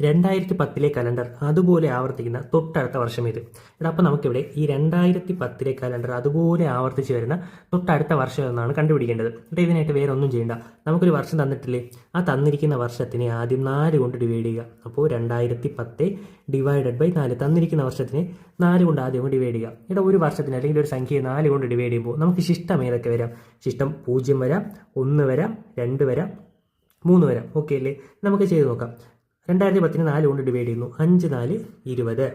രണ്ടായിരത്തി പത്തിലെ കലണ്ടർ അതുപോലെ ആവർത്തിക്കുന്ന തൊട്ടടുത്ത വർഷം ഇത്. എടാ അപ്പോൾ നമുക്കിവിടെ ഈ രണ്ടായിരത്തി പത്തിലെ കലണ്ടർ അതുപോലെ ആവർത്തിച്ച് വരുന്ന തൊട്ടടുത്ത വർഷം എന്നാണ് കണ്ടുപിടിക്കേണ്ടത്. എന്നിട്ട് ഇതിനായിട്ട് വേറെ ഒന്നും ചെയ്യണ്ട. നമുക്കൊരു വർഷം തന്നിട്ടില്ലേ? ആ തന്നിരിക്കുന്ന വർഷത്തിനെ ആദ്യം നാല് കൊണ്ട് ഡിവൈഡ് ചെയ്യുക. അപ്പോൾ രണ്ടായിരത്തി പത്ത് ഡിവൈഡഡ് ബൈ നാല്. തന്നിരിക്കുന്ന വർഷത്തിനെ നാല് കൊണ്ട് ആദ്യം ഡിവൈഡ് ചെയ്യുക. ഇവിടെ ഒരു വർഷത്തിന് അല്ലെങ്കിൽ ഒരു സംഖ്യയെ നാല് കൊണ്ട് ഡിവൈഡ് ചെയ്യുമ്പോൾ നമുക്ക് ശിഷ്ടം ഏതൊക്കെ വരാം? ശിഷ്ടം പൂജ്യം വരാം ഒന്ന് വരാം രണ്ട് വരാം മൂന്ന് വരാം. ഓക്കെ അല്ലേ? നമുക്ക് ചെയ്ത് നോക്കാം. രണ്ടായിരത്തി പത്തിന് നാല് കൊണ്ട് ഡിവൈഡ് ചെയ്യുന്നു. അഞ്ച് നാല് ഇരുപത്.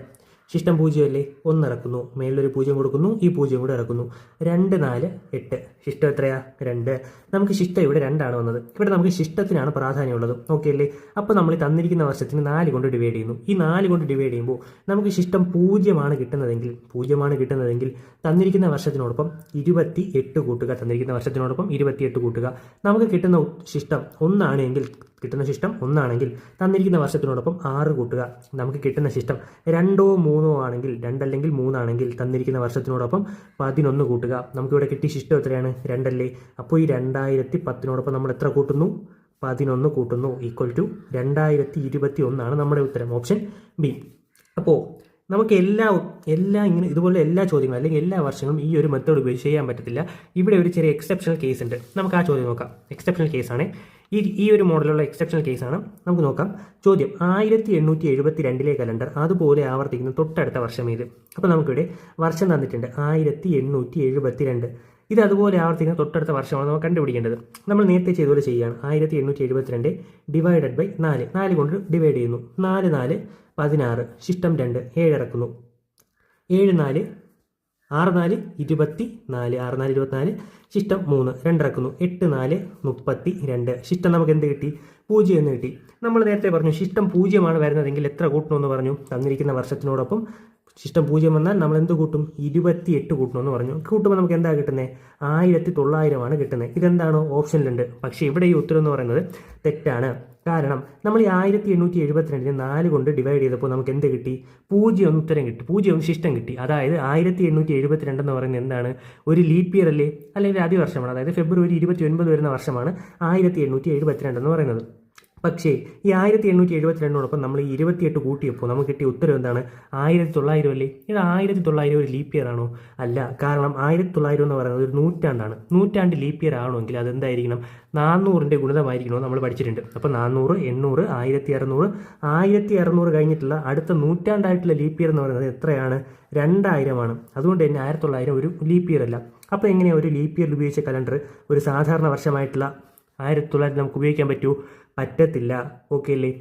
ശിഷ്ടം പൂജ്യം അല്ലേ ഒന്ന് ഇറക്കുന്നു. മേളിലൊരു പൂജ്യം കൊടുക്കുന്നു. ഈ പൂജ്യം കൂടെ ഇറക്കുന്നു. രണ്ട് നാല് എട്ട്. ശിഷ്ടം എത്രയാ? രണ്ട്. നമുക്ക് ശിഷ്ടം ഇവിടെ രണ്ടാണ് വന്നത്. ഇവിടെ നമുക്ക് ശിഷ്ടത്തിനാണ് പ്രാധാന്യമുള്ളത്. ഓക്കെ അല്ലേ? അപ്പോൾ നമ്മൾ തന്നിരിക്കുന്ന വർഷത്തിന് നാല് കൊണ്ട് ഡിവൈഡ് ചെയ്യുന്നു. ഈ നാല് കൊണ്ട് ഡിവൈഡ് ചെയ്യുമ്പോൾ നമുക്ക് ശിഷ്ടം പൂജ്യമാണ് കിട്ടുന്നതെങ്കിൽ പൂജ്യമാണ് കിട്ടുന്നതെങ്കിൽ തന്നിരിക്കുന്ന വർഷത്തിനോടൊപ്പം ഇരുപത്തി എട്ട് കൂട്ടുക. തന്നിരിക്കുന്ന വർഷത്തിനോടൊപ്പം ഇരുപത്തിയെട്ട് കൂട്ടുക. നമുക്ക് കിട്ടുന്ന ശിഷ്ടം ഒന്നാണ് ഒന്നാണെങ്കിൽ കിട്ടുന്ന ശിഷ്ടം ഒന്നാണെങ്കിൽ തന്നിരിക്കുന്ന വർഷത്തിനോടൊപ്പം ആറ് കൂട്ടുക. നമുക്ക് കിട്ടുന്ന ശിഷ്ടം രണ്ടോ മൂന്നോ ആണെങ്കിൽ രണ്ടല്ലെങ്കിൽ മൂന്നാണെങ്കിൽ തന്നിരിക്കുന്ന വർഷത്തിനോടൊപ്പം പതിനൊന്ന് കൂട്ടുക. നമുക്കിവിടെ കിട്ടിയ ശിഷ്ടം എത്രയാണ്? രണ്ടല്ലേ. അപ്പോൾ ഈ രണ്ടായിരത്തി പത്തിനോടൊപ്പം നമ്മൾ എത്ര കൂട്ടുന്നു? പതിനൊന്ന് കൂട്ടുന്നു. ഈക്വൽ ടു രണ്ടായിരത്തി ഇരുപത്തി ഒന്നാണ് നമ്മുടെ ഉത്തരം. ഓപ്ഷൻ ബി അപ്പോൾ നമുക്ക് എല്ലാ എല്ലാ ഇങ്ങനെ ഇതുപോലെ എല്ലാ ചോദ്യങ്ങളും അല്ലെങ്കിൽ എല്ലാ വർഷങ്ങളും ഈ ഒരു മെത്തേഡ് ഉപയോഗിച്ച് ചെയ്യാൻ പറ്റത്തില്ല. ഇവിടെ ഒരു ചെറിയ എക്സെപ്ഷണൽ കേസ് ഉണ്ട്. നമുക്ക് ആ ചോദ്യം നോക്കാം. എക്സെപ്ഷണൽ കേസാണ് ഈ ഈ ഒരു മോഡലുള്ള എക്സെപ്ഷണൽ കേസാണ് നമുക്ക് നോക്കാം. ചോദ്യം. ആയിരത്തി എണ്ണൂറ്റി എഴുപത്തി രണ്ടിലെ കലണ്ടർ അതുപോലെ ആവർത്തിക്കുന്ന തൊട്ടടുത്ത വർഷം ഏത് അപ്പോൾ നമുക്കിവിടെ വർഷം തന്നിട്ടുണ്ട്. ആയിരത്തി എണ്ണൂറ്റി എഴുപത്തി രണ്ട് ഇത് അതുപോലെ ആവർത്തിക്കുന്ന തൊട്ടടുത്ത വർഷമാണ് നമ്മൾ കണ്ടുപിടിക്കേണ്ടത്. നമ്മൾ നേരത്തെ ചെയ്തതുപോലെ ചെയ്യുകയാണ് ആയിരത്തി എണ്ണൂറ്റി എഴുപത്തിരണ്ട് ഡിവൈഡഡ് ബൈ നാല്. നാല് കൊണ്ട് ഡിവൈഡ് ചെയ്യുന്നു. നാല് നാല് പതിനാറ്. ശിഷ്ടം രണ്ട്. ഏഴ് ഇറക്കുന്നു. ഏഴ് നാല് ആറ് നാല് ഇരുപത്തി നാല് ആറ് നാല് ഇരുപത്തിനാല് ശിഷ്ടം മൂന്ന് രണ്ടിറക്കുന്നു. എട്ട് നാല് മുപ്പത്തി രണ്ട്. ശിഷ്ടം നമുക്ക് എന്ത് കിട്ടി? പൂജ്യം എന്ന് കിട്ടി. നമ്മൾ നേരത്തെ പറഞ്ഞു ശിഷ്ടം പൂജ്യമാണ് വരുന്നതെങ്കിൽ എത്ര കൂട്ടണമെന്ന് പറഞ്ഞു. തന്നിരിക്കുന്ന വർഷത്തിനോടൊപ്പം ശിഷ്ടം പൂജ്യം വന്നാൽ നമ്മൾ എന്ത് കൂട്ടും? ഇരുപത്തി എട്ട് കൂട്ടണമെന്ന് പറഞ്ഞു. കൂട്ടുമ്പോൾ നമുക്ക് എന്താ കിട്ടുന്നത് ആയിരത്തി തൊള്ളായിരമാണ് കിട്ടുന്നത് ഇതെന്താണോ? ഓപ്ഷനിലുണ്ട്. പക്ഷേ ഇവിടെ ഈ ഉത്തരം എന്ന് പറയുന്നത് തെറ്റാണ്. കാരണം നമ്മൾ ഈ ആയിരത്തി എണ്ണൂറ്റി എഴുപത്തിരണ്ടിനെ നാല് കൊണ്ട് ഡിവൈഡ് ചെയ്തപ്പോൾ നമുക്ക് എന്ത് കിട്ടി? പൂജ്യം ഒന്ന് ഉത്തരം കിട്ടി. പൂജ്യം ഒന്ന് ശിഷ്ടം കിട്ടി. അതായത് ആയിരത്തി എണ്ണൂറ്റി എഴുപത്തിരണ്ട് എന്ന് പറയുന്നത് എന്താണ്? ഒരു ലീപ് ഇയർ അല്ലേ? അല്ലെങ്കിൽ ആദ്യ വർഷമാണ്. അതായത് ഫെബ്രുവരി ഇരുപത്തി ഒൻപത് വരുന്ന വർഷമാണ് ആയിരത്തി എണ്ണൂറ്റി എഴുപത്തിരണ്ട് എന്ന് പറയുന്നത്. പക്ഷേ ഈ ആയിരത്തി എണ്ണൂറ്റി എഴുപത്തി രണ്ടോടൊപ്പം നമ്മൾ ഈ ഇരുപത്തിയെട്ട് കൂട്ടിയപ്പോൾ നമുക്ക് കിട്ടിയ ഉത്തരം എന്താണ്? ആയിരത്തി തൊള്ളായിരം അല്ലേ? ഇത് ആയിരത്തി തൊള്ളായിരം ഒരു ലീപ്പ് ഇയർ ആണോ? അല്ല കാരണം ആയിരത്തി തൊള്ളായിരം എന്ന് പറയുന്നത് ഒരു നൂറ്റാണ്ടാണ്. നൂറ്റാണ്ട് ലീപ്പ് ഇയർ ആണെങ്കിൽ അതെന്തായിരിക്കണം? നാനൂറിന്റെ ഗുണിതമായിരിക്കണോ നമ്മൾ പഠിച്ചിട്ടുണ്ട്. അപ്പോൾ നാനൂറ് എണ്ണൂറ് ആയിരത്തി അറുന്നൂറ് ആയിരത്തി അറുന്നൂറ് കഴിഞ്ഞിട്ടുള്ള അടുത്ത നൂറ്റാണ്ടായിട്ടുള്ള ലീപ്പ് ഇയർ എന്ന് പറയുന്നത് എത്രയാണ്? രണ്ടായിരമാണ്. അതുകൊണ്ട് തന്നെ ആയിരത്തി തൊള്ളായിരം ഒരു ലീപ്പ് ഇയർ അല്ല. അപ്പോൾ എങ്ങനെയാണ് ഒരു ലീപ്പ് ഇയർ ഉപയോഗിച്ച കലണ്ടർ ഒരു സാധാരണ വർഷമായിട്ടുള്ള ആയിരത്തി തൊള്ളായിരത്തി നമുക്ക് ഉപയോഗിക്കാൻ പറ്റൂ? പറ്റത്തില്ല. ഓക്കെ അല്ലേ?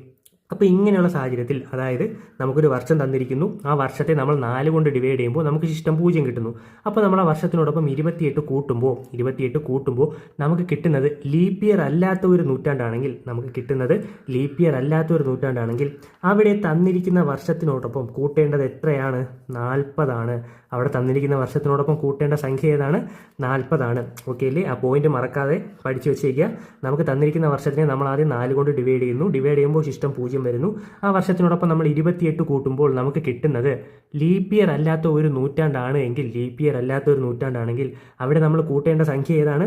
അപ്പോൾ ഇങ്ങനെയുള്ള സാഹചര്യത്തിൽ അതായത് നമുക്കൊരു വർഷം തന്നിരിക്കുന്നു. ആ വർഷത്തെ നമ്മൾ നാല് കൊണ്ട് ഡിവൈഡ് ചെയ്യുമ്പോൾ നമുക്ക് ശിഷ്ടം പൂജ്യം കിട്ടുന്നു. അപ്പോൾ നമ്മൾ ആ വർഷത്തിനോടൊപ്പം ഇരുപത്തിയെട്ട് കൂട്ടുമ്പോൾ ഇരുപത്തിയെട്ട് കൂട്ടുമ്പോൾ നമുക്ക് കിട്ടുന്നത് ലീപ്പ് ഇയർ അല്ലാത്ത ഒരു നൂറ്റാണ്ടാണെങ്കിൽ നമുക്ക് കിട്ടുന്നത് ലീപ്പ് ഇയർ അല്ലാത്ത ഒരു നൂറ്റാണ്ടാണെങ്കിൽ അവിടെ തന്നിരിക്കുന്ന വർഷത്തിനോടൊപ്പം കൂട്ടേണ്ടത് എത്രയാണ്? നാൽപ്പതാണ്. അവിടെ തന്നിരിക്കുന്ന വർഷത്തിനോടൊപ്പം കൂട്ടേണ്ട സംഖ്യ ഏതാണ്? നാൽപ്പതാണ്. ഓക്കെ അല്ലേ? ആ പോയിന്റ് മറക്കാതെ പഠിച്ചു വെച്ചേക്കുക. നമുക്ക് തന്നിരിക്കുന്ന വർഷത്തിനെ നമ്മൾ ആദ്യം നാല് കൊണ്ട് ഡിവൈഡ് ചെയ്യുന്നു. ഡിവൈഡ് ചെയ്യുമ്പോൾ ശിഷ്ടം പൂജ്യം വരുന്നു. ആ വർഷത്തിനോടൊപ്പം നമ്മൾ ഇരുപത്തിയെട്ട് കൂട്ടുമ്പോൾ നമുക്ക് കിട്ടുന്നത് ലീപ്പ് ഇയർ അല്ലാത്ത ഒരു നൂറ്റാണ്ടാണ് എങ്കിൽ ലീപ്പ് ഇയർ അല്ലാത്ത ഒരു നൂറ്റാണ്ടാണെങ്കിൽ അവിടെ നമ്മൾ കൂട്ടേണ്ട സംഖ്യ ഏതാണ്?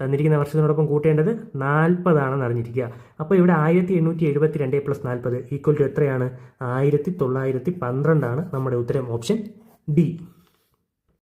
തന്നിരിക്കുന്ന വർഷത്തിനോടൊപ്പം കൂട്ടേണ്ടത് നാൽപ്പതാണെന്ന് അറിഞ്ഞിരിക്കുക. അപ്പോൾ ഇവിടെ ആയിരത്തി എണ്ണൂറ്റി എഴുപത്തി രണ്ട് പ്ലസ് നാൽപ്പത് ഈക്വൽ ടു എത്രയാണ്? ആയിരത്തി തൊള്ളായിരത്തി പന്ത്രണ്ടാണ് നമ്മുടെ ഉത്തരം. Option D